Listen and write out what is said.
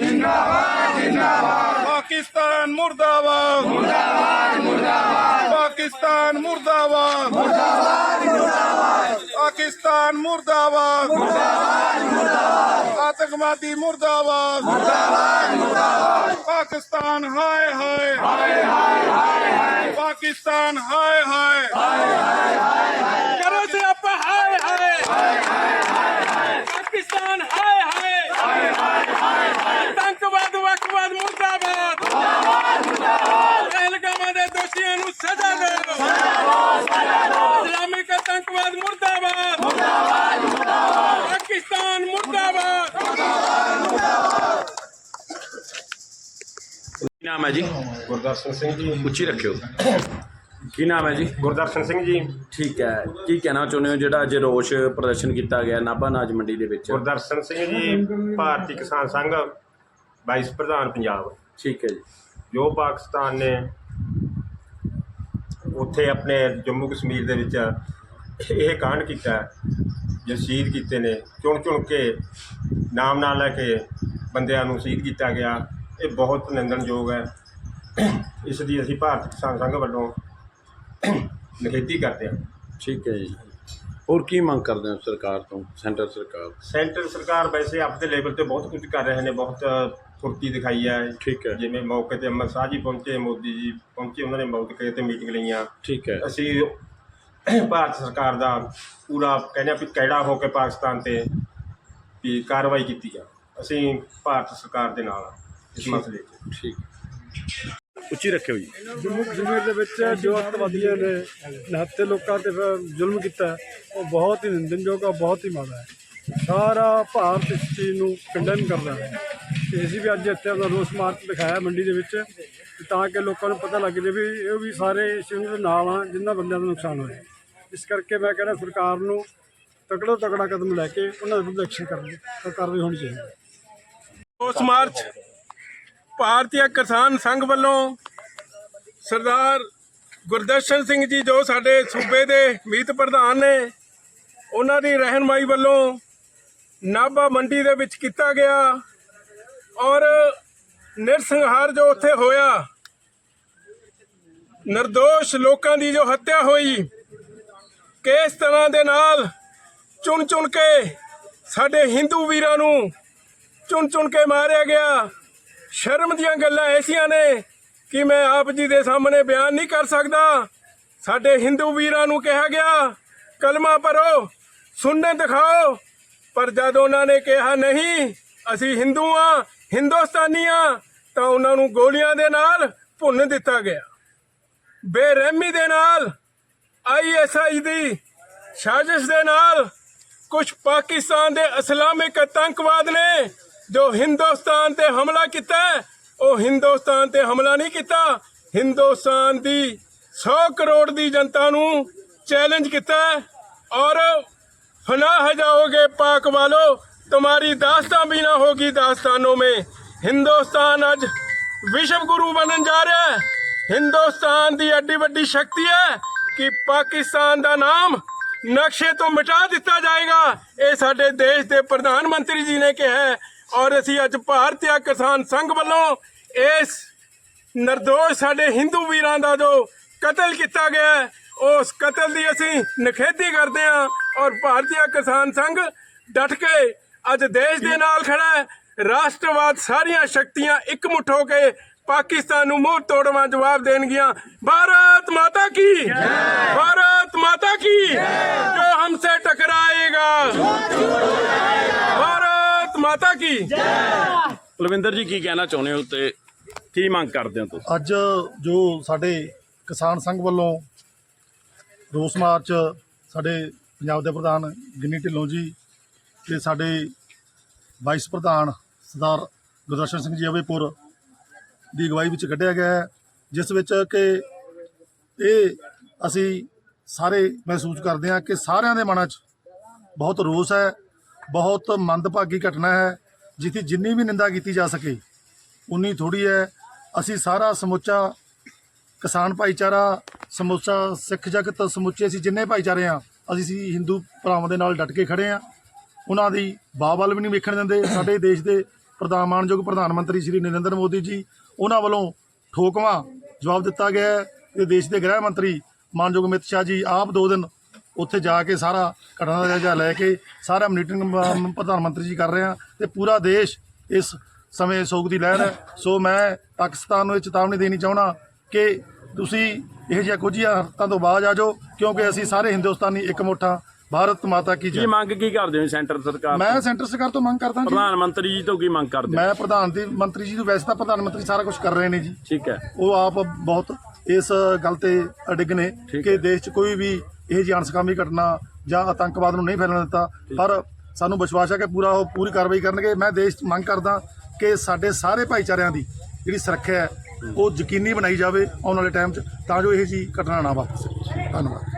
जिंदाबाद जिंदाबाद पाकिस्तान मुर्दाबाद पाकिस्तान मुर्दाबाद पाकिस्तान मुर्दाबाद आतंकवादी मुर्दाबाद पाकिस्तान हाय हाय पाकिस्तान हाय हाय करो से आप हाय हाय पाकिस्तान हाय हाय आतंकवाद ਜੀ? ਗੁਰਦਰਸ਼ਨ ਸਿੰਘ ਜੀ। ਉੱਚੀ ਰੱਖਿਓ। ਕੀ ਨਾਮ ਹੈ ਜੀ? ਗੁਰਦਰਸ਼ਨ ਸਿੰਘ ਜੀ। ਠੀਕ ਹੈ। ਕੀ ਕਹਿਣਾ ਚਾਹੁੰਦੇ ਹੋ ਜਿਹੜਾ ਅੱਜ ਰੋਸ਼ ਪ੍ਰਦਰਸ਼ਨ ਕੀਤਾ ਗਿਆ ਨਾਭਾ ਅਨਾਜ ਮੰਡੀ ਦੇ ਵਿੱਚ? ਗੁਰਦਰਸ਼ਨ ਸਿੰਘ ਜੀ ਭਾਰਤੀ ਕਿਸਾਨ ਸੰਘ ਵਾਈਸ ਪ੍ਰਧਾਨ ਪੰਜਾਬ। ਠੀਕ ਹੈ ਜੀ। ਜੋ ਪਾਕਿਸਤਾਨ ਨੇ ਉੱਥੇ ਆਪਣੇ ਜੰਮੂ ਕਸ਼ਮੀਰ ਦੇ ਵਿੱਚ ਇਹ ਕਾਂਡ ਕੀਤਾ ਜੋ ਸ਼ਹੀਦ ਕੀਤੇ ਨੇ ਚੁਣ ਚੁਣ ਕੇ ਨਾਮ ਨਾਲ ਲੈ ਕੇ ਬੰਦਿਆਂ ਨੂੰ ਸ਼ਹੀਦ ਕੀਤਾ ਗਿਆ। ਇਹ ਬਹੁਤ ਨਿੰਦਣਯੋਗ ਹੈ। ਇਸ ਦੀ ਅਸੀਂ ਭਾਰਤੀ ਕਿਸਾਨ ਸੰਘ ਵੱਲੋਂ ਨਿਖੇਧੀ ਕਰਦੇ ਹਾਂ। ਠੀਕ ਹੈ ਜੀ। ਹੋਰ ਕੀ ਮੰਗ ਕਰਦੇ ਹੋ ਸਰਕਾਰ ਤੋਂ ਸੈਂਟਰ ਸਰਕਾਰ ਸੈਂਟਰ ਸਰਕਾਰ ਵੈਸੇ ਆਪਦੇ ਲੈਵਲ ਤੇ ਬਹੁਤ ਕੁਝ ਕਰ ਰਹੇ ਨੇ ਬਹੁਤ ਫੁਰਤੀ ਦਿਖਾਈ ਹੈ। ਠੀਕ ਹੈ। ਜਿਵੇਂ ਮੌਕੇ ਤੇ ਅਮਰ ਸ਼ਾਹ ਜੀ ਪਹੁੰਚੇ ਮੋਦੀ ਜੀ ਪਹੁੰਚੇ ਉਹਨਾਂ ਨੇ ਮੌਕੇ ਤੇ ਮੀਟਿੰਗ ਲਈਆਂ। ਠੀਕ ਹੈ। ਅਸੀਂ ਭਾਰਤ ਸਰਕਾਰ ਦਾ ਪੂਰਾ ਕਹਿੰਦੇ ਆ ਵੀ ਕਿਹੜਾ ਹੋ ਕੇ ਪਾਕਿਸਤਾਨ ਤੇ ਵੀ ਕਾਰਵਾਈ ਕੀਤੀ ਜਾ ਅਸੀਂ ਭਾਰਤ ਸਰਕਾਰ ਦੇ ਨਾਲ ਹਾਂ। ਇਸ ਮਸਲੇ 'ਚ। ਠੀਕ। ਉੱਚੀ ਰੱਖਿਓ ਜੀ। ਜੰਮੂ ਕਸ਼ਮੀਰ ਦੇ ਵਿੱਚ ਜੋ ਅੱਤਵਾਦੀਆਂ ਨੇ ਨਿਹੱਥੇ ਲੋਕਾਂ ਤੇ ਫਿਰ ਜ਼ੁਲਮ ਕੀਤਾ ਉਹ ਬਹੁਤ ਹੀ ਨਿੰਦਨਯੋਗ ਆ ਬਹੁਤ ਹੀ ਮਾੜਾ ਹੈ। ਸਾਰਾ ਭਾਰਤ ਇਸ ਚੀਜ਼ ਨੂੰ ਕੰਡੈਮ ਕਰਦਾ ਹੈ। ਤੇ ਅਸੀਂ ਵੀ ਅੱਜ ਇੱਥੇ ਆਪਣਾ ਰੋਸ ਮਾਰਚ ਦਿਖਾਇਆ ਮੰਡੀ ਦੇ ਵਿੱਚ ਤੇ ਤਾਂ ਕਿ ਲੋਕਾਂ ਨੂੰ ਪਤਾ ਲੱਗ ਜਾਵੇ ਵੀ ਇਹ ਵੀ ਸਾਰੇ ਇਸ ਚੀਜ਼ ਦੇ ਨਾਲ ਆ ਜਿਨ੍ਹਾਂ ਬੰਦਿਆਂ ਦਾ ਨੁਕਸਾਨ ਹੋਇਆ। ਇਸ ਕਰਕੇ ਮੈਂ ਕਹਿੰਦਾ ਸਰਕਾਰ ਨੂੰ ਤਕੜਾ ਤਕੜਾ ਕਦਮ ਲੈ ਕੇ ਉਹਨਾਂ ਦੇ ਵਿਰੁੱਧ ਐਕਸ਼ਨ ਕਰਨ ਦੀ ਕਾਰਵਾਈ ਹੋਣੀ ਚਾਹੀਦੀ ਹੈ। ਰੋਸ ਮਾਰਚ ਭਾਰਤੀ ਕਿਸਾਨ ਸੰਘ ਵੱਲੋਂ ਸਰਦਾਰ ਗੁਰਦਰਸ਼ਨ ਸਿੰਘ ਜੀ ਜੋ ਸਾਡੇ ਸੂਬੇ ਦੇ ਮੀਤ ਪ੍ਰਧਾਨ ਨੇ, ਉਹਨਾਂ ਦੀ ਰਹਿਨਮਾਈ ਵੱਲੋਂ ਨਾਭਾ ਮੰਡੀ ਦੇ ਵਿੱਚ ਕੀਤਾ ਗਿਆ ਔਰ ਨਿਰਸੰਹਾਰ ਜੋ ਉੱਥੇ ਹੋਇਆ, ਨਿਰਦੋਸ਼ ਲੋਕਾਂ ਦੀ ਜੋ ਹੱਤਿਆ ਹੋਈ ਕਿਸ ਤਰ੍ਹਾਂ ਦੇ ਨਾਲ ਚੁਣ ਚੁਣ ਕੇ ਸਾਡੇ ਹਿੰਦੂ ਵੀਰਾਂ ਨੂੰ ਚੁਣ ਚੁਣ ਕੇ ਮਾਰਿਆ ਗਿਆ। ਸ਼ਰਮ ਦੀਆਂ ਗੱਲਾਂ ਐਸੀਆਂ ਨੇ ਕਿ ਮੈਂ ਆਪ ਜੀ ਦੇ ਸਾਹਮਣੇ ਬਿਆਨ ਨਹੀਂ ਕਰ ਸਕਦਾ। ਸਾਡੇ ਹਿੰਦੂ ਵੀਰਾਂ ਨੂੰ ਕਿਹਾ ਗਿਆ, ਕਲਮਾ ਪੜੋ ਸੁਣਨੇ ਦਿਖਾਓ। ਪਰ ਜਦ ਉਹਨਾਂ ਨੇ ਕਿਹਾ, ਨਹੀਂ, ਅਸੀਂ ਹਿੰਦੂ ਆ, ਹਿੰਦੁਸਤਾਨੀ ਆ, ਤਾਂ ਉਹਨਾਂ ਨੂੰ ਗੋਲੀਆਂ ਦੇ ਨਾਲ ਭੁੰਨ ਦਿੱਤਾ ਗਿਆ। ਬੇਰਹਿਮੀ ਦੇ ਨਾਲ ਆਈਐਸਆਈ ਦੀ ਸਾਜ਼ਿਸ਼ ਦੇ ਨਾਲ ਕੁਝ ਪਾਕਿਸਤਾਨ ਦੇ ਇਸਲਾਮਿਕ ਆਤੰਕਵਾਦ ਨੇ ਜੋ ਹਿੰਦੁਸਤਾਨ ਤੇ ਹਮਲਾ ਕੀਤਾ ਉਹ ਹਿੰਦੁਸਤਾਨ ਤੇ ਹਮਲਾ ਨਹੀਂ ਕੀਤਾ ਹਿੰਦੁਸਤਾਨ ਦੀ 100 ਕਰੋੜ ਦੀ ਜਨਤਾ ਨੂੰ ਚੈਲੰਜ ਕੀਤਾ ਔਰ ਫਨਾ ਹੋ ਜਾਓਗੇ ਪਾਕ ਵਾਲੋ तुम्हारी दास्तां भी ना होगी दास्तानों में हिंदुस्तान अज विश्व गुरु बनन जा रहा है हिंदुस्तान की एड्डी वीडी शक्ति है कि पाकिस्तान का नाम नक्शे तो मिटा दिता जाएगा ये साडे देश के प्रधानमंत्री जी ने कहा है ਔਰ ਅਸੀਂ ਅੱਜ ਭਾਰਤੀ ਕਿਸਾਨ ਸੰਘ ਵੱਲੋਂ ਇਸ ਨਿਰਦੋਸ਼ ਸਾਡੇ ਹਿੰਦੂ ਵੀਰਾਂ ਦਾ ਜੋ ਕਤਲ ਕੀਤਾ ਗਿਆ ਉਸ ਕਤਲ ਦੀ ਅਸੀਂ ਨਿਖੇਧੀ ਕਰਦੇ ਹਾਂ ਔਰ ਭਾਰਤੀ ਕਿਸਾਨ ਸੰਘ ਡਟ ਕੇ ਅੱਜ ਦੇਸ਼ ਦੇ ਨਾਲ ਖੜਾ ਹੈ। ਰਾਸ਼ਟਰਵਾਦ ਸਾਰੀਆਂ ਸ਼ਕਤੀਆਂ ਇਕਮੁੱਠ ਹੋ ਕੇ ਪਾਕਿਸਤਾਨ ਨੂੰ ਮੂੰਹ ਤੋੜਵਾ ਜਵਾਬ ਦੇਣਗੀਆਂ। ਭਾਰਤ ਮਾਤਾ ਕੀ? ਭਾਰਤ ਮਾਤਾ ਕੀ? ਜੋ ਹਮਸੇ ਟਕਰਾਏਗਾ। ਮਾਤਾ ਕੀ? ਕੁਲਵਿੰਦਰ ਜੀ ਕੀ ਕਹਿਣਾ ਚਾਹੁੰਦੇ ਹੋ ਤੇ ਕੀ ਮੰਗ ਕਰਦੇ ਹੋ ਤੁਸੀਂ? ਅੱਜ ਜੋ ਸਾਡੇ ਕਿਸਾਨ ਸੰਘ ਵੱਲੋਂ ਰੋਸ ਮਾਰਚ ਸਾਡੇ ਪੰਜਾਬ ਦੇ ਪ੍ਰਧਾਨ ਗਿੰਨੀ ਢਿੱਲੋਂ ਜੀ ਤੇ ਸਾਡੇ ਵਾਈਸ ਪ੍ਰਧਾਨ ਸਰਦਾਰ ਗੁਰਦਰਸ਼ਨ ਸਿੰਘ ਜੀ ਅਵੇਪੁਰ ਦੀ ਅਗਵਾਈ ਵਿੱਚ ਕੱਢਿਆ ਗਿਆ ਹੈ ਜਿਸ ਵਿੱਚ ਕਿ ਇਹ ਅਸੀਂ ਸਾਰੇ ਮਹਿਸੂਸ ਕਰਦੇ ਹਾਂ ਕਿ ਸਾਰਿਆਂ ਦੇ ਮਨਾਂ 'ਚ ਬਹੁਤ ਰੋਸ ਹੈ ਬਹੁਤ ਮੰਦਭਾਗੀ ਘਟਨਾ ਹੈ, ਜਿੱਥੇ ਜਿੰਨੀ ਵੀ ਨਿੰਦਾ ਕੀਤੀ ਜਾ ਸਕੇ, ਉਨੀ ਥੋੜੀ ਹੈ। ਅਸੀਂ ਸਾਰਾ ਸਮੁੱਚਾ ਕਿਸਾਨ ਭਾਈਚਾਰਾ, ਸਮੁੱਚਾ ਸਿੱਖ ਜਗਤ, ਸਮੁੱਚੇ ਅਸੀਂ ਜਿੰਨੇ ਭਾਈਚਾਰੇ ਆ ਅਸੀਂ ਸੀ ਹਿੰਦੂ ਭਰਾਵਾਂ ਦੇ ਨਾਲ ਡਟ ਕੇ ਖੜੇ ਆ ਉਹਨਾਂ ਦੀ ਬਾਵਲ ਵੀ ਨਹੀਂ ਵੇਖਣ ਦਿੰਦੇ। ਸਾਡੇ ਦੇਸ਼ ਦੇ ਪ੍ਰਧਾਨ, ਮਾਨਯੋਗ ਪ੍ਰਧਾਨ ਮੰਤਰੀ ਸ਼੍ਰੀ ਨਰਿੰਦਰ ਮੋਦੀ ਜੀ, ਉਹਨਾਂ ਵੱਲੋਂ ਠੋਕਵਾਂ ਜਵਾਬ ਦਿੱਤਾ ਗਿਆ ਹੈ। ਤੇ ਦੇਸ਼ ਦੇ ਗ੍ਰਹਿ ਮੰਤਰੀ ਮਾਨਯੋਗ ਅਮਿਤ ਸ਼ਾਹ ਜੀ ਆਪ ਦੋ ਦਿਨ ਉੱਥੇ ਜਾ ਕੇ ਸਾਰਾ ਘਟਨਾ ਦਾ ਜਾਇਜ਼ਾ ਲੈ ਕੇ ਸਾਰਾ ਮੀਟਿੰਗ ਪ੍ਰਧਾਨ ਮੰਤਰੀ ਜੀ ਕਰ ਰਹੇ ਆ ਤੇ ਪੂਰਾ ਦੇਸ਼ ਇਸ ਸਮੇਂ ਸੋਗ ਦੀ ਲਹਿਰ ਹੈ ਸੋ ਮੈਂ ਪਾਕਿਸਤਾਨ ਨੂੰ ਇਹ ਚੇਤਾਵਨੀ ਦੇਣੀ ਚਾਹਣਾ ਕਿ ਤੁਸੀਂ ਇਹ ਜਿਹੀਆਂ ਕੁਝ ਹਰਕਤਾਂ ਤੋਂ ਬਾਅਦ ਆ ਜਾਓ ਕਿਉਂਕਿ ਅਸੀਂ ਸਾਰੇ ਹਿੰਦੁਸਤਾਨੀ ਇੱਕ ਮੁੱਠਾ ਭਾਰਤ ਮਾਤਾ ਕੀ ਕੀ ਜੈ ਮੰਗ ਕੀ ਕਰਦੇ ਹੋ ਸੈਂਟਰ ਸਰਕਾਰ ਮੈਂ? ਸੈਂਟਰ ਸਰਕਾਰ ਤੋਂ ਮੰਗ ਕਰਦਾ ਜੀ ਪ੍ਰਧਾਨ ਮੰਤਰੀ ਜੀ ਤੋਂ ਕੀ ਮੰਗ ਕਰਦੇ ਹੋ? ਮੈਂ ਪ੍ਰਧਾਨ ਦੀ ਮੰਤਰੀ ਜੀ ਨੂੰ ਵੈਸੇ ਤਾਂ ਪ੍ਰਧਾਨ ਮੰਤਰੀ ਸਾਰਾ ਕੁਝ ਕਰ ਰਹੇ ਨੇ ਜੀ ਠੀਕ ਹੈ ਉਹ ਆਪ ਬਹੁਤ ਇਸ ਗੱਲ ਤੇ ਅਡਿੱਗ ਨੇ ਕਿ ਹੈ। ਦੇਸ਼ 'ਚ ਕੋਈ ਵੀ ਇਹ ਜਿਹੀ ਅਣਸਕਾਮੀ ਘਟਨਾ ਜਾਂ ਆਤੰਕਵਾਦ ਨੂੰ ਨਹੀਂ ਫੈਲਣ ਦਿੱਤਾ ਪਰ ਸਾਨੂੰ ਵਿਸ਼ਵਾਸ ਹੈ ਕਿ ਪੂਰਾ ਉਹ ਪੂਰੀ ਕਾਰਵਾਈ ਕਰਨਗੇ। ਮੈਂ ਦੇਸ਼ ਮੰਗ ਕਰਦਾ ਕਿ ਸਾਡੇ ਸਾਰੇ ਭਾਈਚਾਰਿਆਂ ਦੀ ਜਿਹੜੀ ਸੁਰੱਖਿਆ ਹੈ। ਉਹ ਯਕੀਨੀ ਬਣਾਈ ਜਾਵੇ ਆਉਣ ਵਾਲੇ ਟਾਈਮ 'ਚ ਤਾਂ ਜੋ ਇਹ ਜੀ ਘਟਨਾ ਨਾ ਵਾਪਰ ਸਕੇ। ਧੰਨਵਾਦ।